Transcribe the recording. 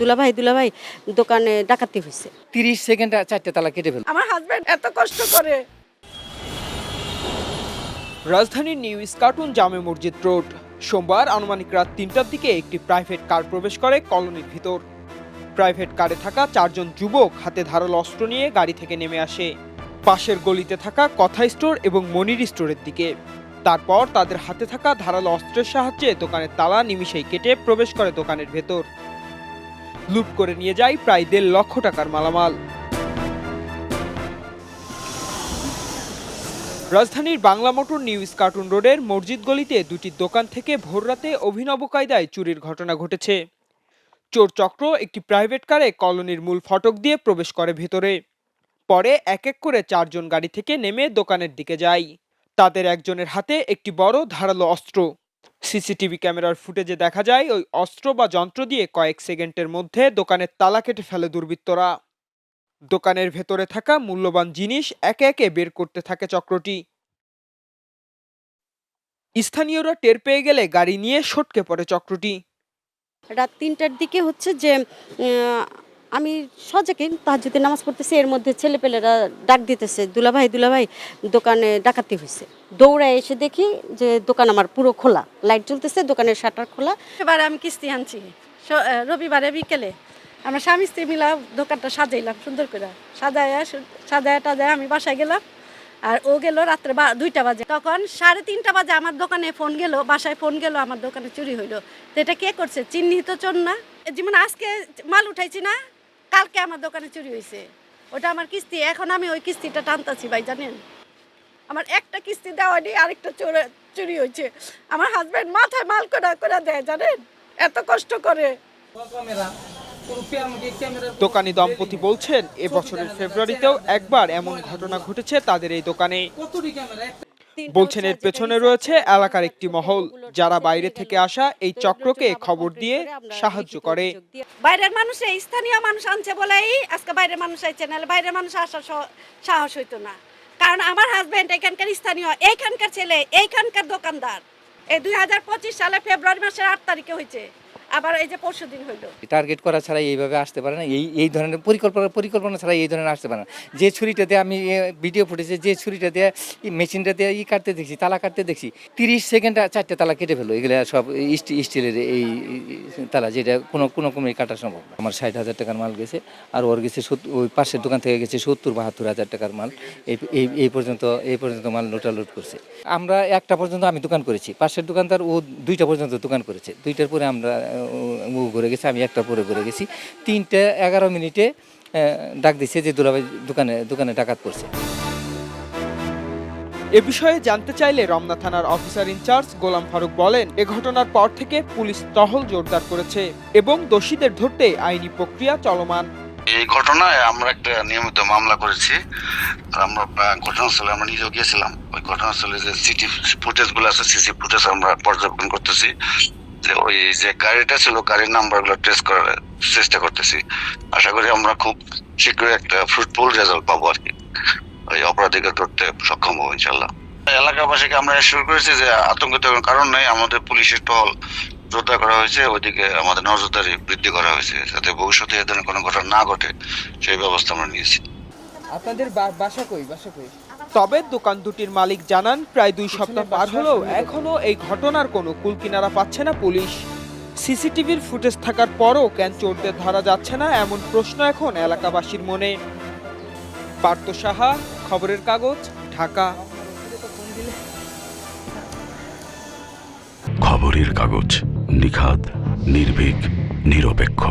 দুলাভাই দুলাভাই দোকানে ডাকাতি হয়েছে তিরিশ সেকেন্ডে চারটে তালা কেটে ফেল আমার হাজব্যান্ড এত কষ্ট করে। রাজধানীর নিউ ইস্কাটন জামে মসজিদ রোড। সোমবার আনুমানিক রাত তিনটার দিকে একটি প্রাইভেট কার প্রবেশ করে কলোনির ভিতর। প্রাইভেট কারে থাকা চারজন যুবক হাতে ধারালো অস্ত্র নিয়ে গাড়ি থেকে নেমে আসে। পাশের গলিতে থাকা কথা স্টোর এবং মনির স্টোরের দিকে। তারপর তাদের হাতে থাকা ধারালো অস্ত্রের সাহায্যে দোকানের তালা নিমিশেই কেটে প্রবেশ করে দোকানের ভেতর। লুট করে নিয়ে যায় প্রায় দেড় লক্ষ টাকার মালামাল। রাজধানীর বাংলা মোটর নিউজ কার্টুন রোডের মসজিদ গলিতে দুটি দোকান থেকে ভোররাতে অভিনব কায়দায় চুরির ঘটনা ঘটেছে। চোর চক্র একটি প্রাইভেট কারে কলোনির মূল ফটক দিয়ে প্রবেশ করে ভেতরে। পরে এক এক করে চারজন গাড়ি থেকে নেমে দোকানের দিকে যায়। তাদের একজনের হাতে একটি বড় ধারালো অস্ত্র। সিসিটিভি ক্যামেরার ফুটেজে দেখা যায়, ওই অস্ত্র বা যন্ত্র দিয়ে কয়েক সেকেন্ডের মধ্যে দোকানের তালা কেটে ফেলে দুর্বৃত্তরা। দোকানের ভেতরে থাকা মূল্যবান জিনিস একে একে বের করতে থাকে চক্রটি। স্থানীয়রা টের পেয়ে গেলে গাড়ি নিয়ে সটকে পড়ে চক্রটি। রাত তিনটার দিকে হচ্ছে যে আমি সজাকে তাহাজুদের নামাজ পড়তেছি, এর মধ্যে ছেলেপেলেরা ডাক দিতেছে, দুলাভাই দুলাভাই, দোকানে ডাকাতি হয়েছে দৌড়ায় এসে দেখি যে দোকান আমার পুরো খোলা, লাইট জ্বলতেছে, দোকানের শাটার খোলা। এবারে আমি কিস্তি আনছি। রবিবারে বিকেলে আমরা স্বামী, স্ত্রী মিলা দোকানটা সাজাইলাম, সুন্দর করে। সাজায় সাজায় টাজায় আমি বাসায় গেলাম। আর ও গেল রাত্রে বা দুইটা বাজে। তখন সাড়ে তিনটা বাজে আমার দোকানে ফোন গেল, বাসায় ফোন গেল, আমার দোকানে চুরি হইল। তো এটা কে করছে? চিহ্নিত চোর না? যেমন আজকে মাল উঠাইছি না কালকে আমার দোকানে চুরি হয়েছে ওটা আমার কিস্তি, এখন আমি ওই কিস্তিটা টানতাছি ভাই, জানেন? আমার একটা কিস্তি দেওয়া নেই, আরেকটা চোরে চুরি হয়েছে আমার হাজব্যান্ড মাথায় মাল করা করে দেয়, জানেন? এত কষ্ট করে। দোকানি দম্পতি বলছেন, এ বছরের ফেব্রুয়ারিতেও একবার এমন ঘটনা ঘটেছে তাদের এই দোকানে। বলছেন এর পেছনে রয়েছে এলাকার একটি মহল যারা বাইরে থেকে আসা এই চক্রকে খবর দিয়ে সাহায্য করে। বাইরের মানুষ স্থানীয় মানুষ আনছে বলেই আজকে বাইরের মানুষ আইছে নাহলে বাইরের মানুষ আসার সাহস হইতো না। কারণ আমার হাজবেন্ড এখানকার স্থানীয় এইখানকার ছেলে এইখানকার দোকানদার। এই দুই হাজার পঁচিশ সালে ফেব্রুয়ারি মাসের আট তারিখে হয়েছে আবার এই যে পরশু দিন হইল। টার্গেট করা ছাড়া এইভাবে আসতে পারে না, এই এই ধরনের পরিকল্পনা পরিকল্পনা ছাড়া এই ধরনের আসতে পারে না। যে ছুরিটা দিয়ে আমি ভিডিও ফুটেছে যে ছুরিটা দিয়ে মেশিনটা দিয়ে ই কাটতে দেখছি, তালা কাটতে দেখছি, তিরিশ সেকেন্ডে চারটে তালা কেটে ফেলো এগুলো সব স্টি- স্টিলের এই তালা যেটা কোনো কোনো কমে কাটা সম্ভব আমার ষাট হাজার টাকার মাল গেছে, আর ওর গেছে ওই পাশের দোকান থেকে গেছে সত্তর বাহাত্তর হাজার টাকার মাল। এই এই পর্যন্ত এই পর্যন্ত মাল লোটালোড করছে। আমরা একটা পর্যন্ত আমি দোকান করেছি, পাশের দোকানদার ও দুইটা পর্যন্ত দোকান করেছে। দুইটার পরে আমরা ও- ঘুরে গেছে আমি একটা পরে ঘুরে গেছি। তিনটে এগারো মিনিটে ডাক দিছে যে দুলাভাই দোকানে দোকানে ডাকাত পড়ছে। এ বিষয়ে জানতে চাইলে রমনা থানার অফিসার ইনচার্জ গোলাম ফারুক বলেন এ ঘটনার পর থেকে পুলিশ টহল জোরদার করেছে এবং দোষীদের ধরতে আইনি প্রক্রিয়া চলমান। এই ঘটনায় আমরা একটা নিয়মিত মামলা করেছি। আর আমরা ঘটনাস্থলে আমরা নিজেও গিয়েছিলাম। ওই ঘটনাস্থলে যে সিটি ফুটেজগুলো আছে সিসি ফুটেজ আমরা পর্যবেক্ষণ করতেছি। যে ওই যে গাড়িটা ছিল, গাড়ির নাম্বারগুলো ট্রেস করার চেষ্টা করতেছি। আশা করি আমরা খুব শীঘ্রই একটা ফ্রুটফুল রেজাল্ট পাবো আর কি। ওই অপরাধীকে ধরতে সক্ষম হব ইনশাল্লাহ এলাকাবাসীকে আমরা শুরু করেছি যে আতঙ্কিত কারণ নেই, আমাদের পুলিশের টহল জোরদার করা হয়েছে, ওইদিকে আমাদের নজরদারি বৃদ্ধি করা হয়েছে, যাতে ভবিষ্যতে এ ধরনের কোনো ঘটনা না ঘটে, সেই ব্যবস্থা আমরা নিয়েছি। আপনাদের বাসা কই? বাসা কই? তবে দোকান দুটির মালিক জানান প্রায় দুই সপ্তাহ পার হলেও এখনও এই ঘটনার কোনো কুলকিনারা পাচ্ছে না পুলিশ। সিসিটিভির ফুটেজ থাকার পরও কেন চোরদের ধরা যাচ্ছে না এমন প্রশ্ন এখন এলাকাবাসীর মনে। পার্থ সাহা খবরের কাগজ ঢাকা। খবরের কাগজ নিখাদ নির্ভীক নিরপেক্ষ।